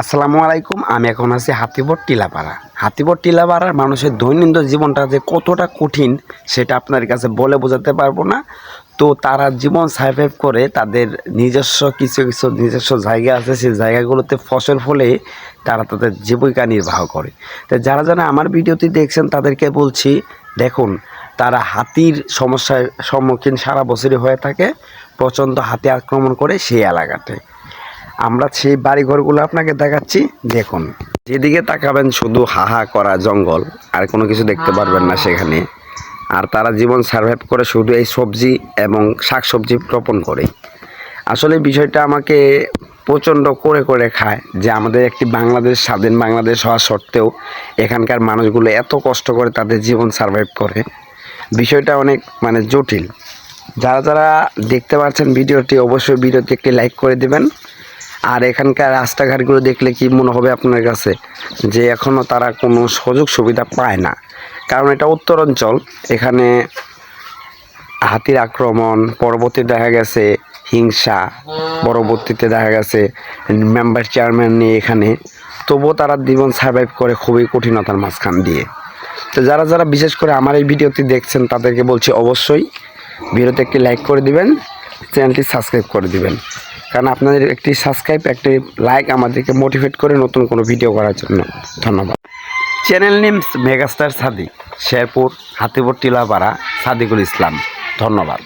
আসসালামু আলাইকুম, আমি এখন আছি হাতিবর টিলাপাড়া। হাতিবর টিলাপাড়ার মানুষের দৈনন্দিন জীবনটা যে কতটা কঠিন, সেটা আপনার কাছে বলে বোঝাতে পারব না। তো তারা জীবন সার্ভাইভ করে তাদের নিজস্ব কিছু কিছু নিজস্ব জায়গা আছে, সেই জায়গাগুলোতে ফসল ফলে তারা তাদের জীবিকা নির্বাহ করে। তো যারা যারা আমার ভিডিওটি দেখছেন, তাদেরকে বলছি, দেখুন, তারা হাতির সমস্যার সম্মুখীন সারা বছরই হয়ে থাকে, প্রচণ্ড হাতি আক্রমণ করে সেই এলাকাতে। আমরা সেই বাড়িঘরগুলো আপনাকে দেখাচ্ছি দেখুন। যেদিকে তাকাবেন শুধু হাহা করা জঙ্গল আর কোনো কিছু দেখতে পারবেন না সেখানে। আর তারা জীবন সার্ভাইভ করে শুধু এই সবজি এবং শাকসবজি রোপণ করে আসলে বিষয়টা আমাকে প্রচণ্ড করে করে খায় যে আমাদের একটি বাংলাদেশ স্বাধীন বাংলাদেশ হওয়া সত্ত্বেও এখানকার মানুষগুলো এত কষ্ট করে তাদের জীবন সার্ভাইভ করে। বিষয়টা অনেক মানে জটিল। যারা যারা দেখতে পাচ্ছেন ভিডিওটি অবশ্যই ভিডিওটি একটি লাইক করে দেবেন। আর এখানকার রাস্তাঘাটগুলো দেখলে কি মনে হবে আপনার কাছে? যে এখনও তারা কোনো সুযোগ সুবিধা পায় না। কারণ এটা উত্তরাঞ্চল, এখানে হাতির আক্রমণ, পরবর্তী দেখা গেছে হিংসা, পরবর্তীতে দেখা গেছে মেম্বার চেয়ারম্যান নিয়ে এখানে। তবুও তারা জীবন সার্ভাইভ করে খুবই কঠিনতার মাঝখান দিয়ে। তো যারা যারা বিশেষ করে আমার এই ভিডিওটি দেখছেন, তাদেরকে বলছি অবশ্যই ভিডিওতে একটি লাইক করে দিবেন চ্যানেলটি সাবস্ক্রাইব করে দিবেন। কারণ আপনাদের একটি সাবস্ক্রাইব একটি লাইক আমাদেরকে মোটিভেট করে নতুন কোনো ভিডিও করার জন্য। ধন্যবাদ। Channel names megastar Sadi Sherpur Hatipur Tilapara Sadikul Islam ধন্যবাদ।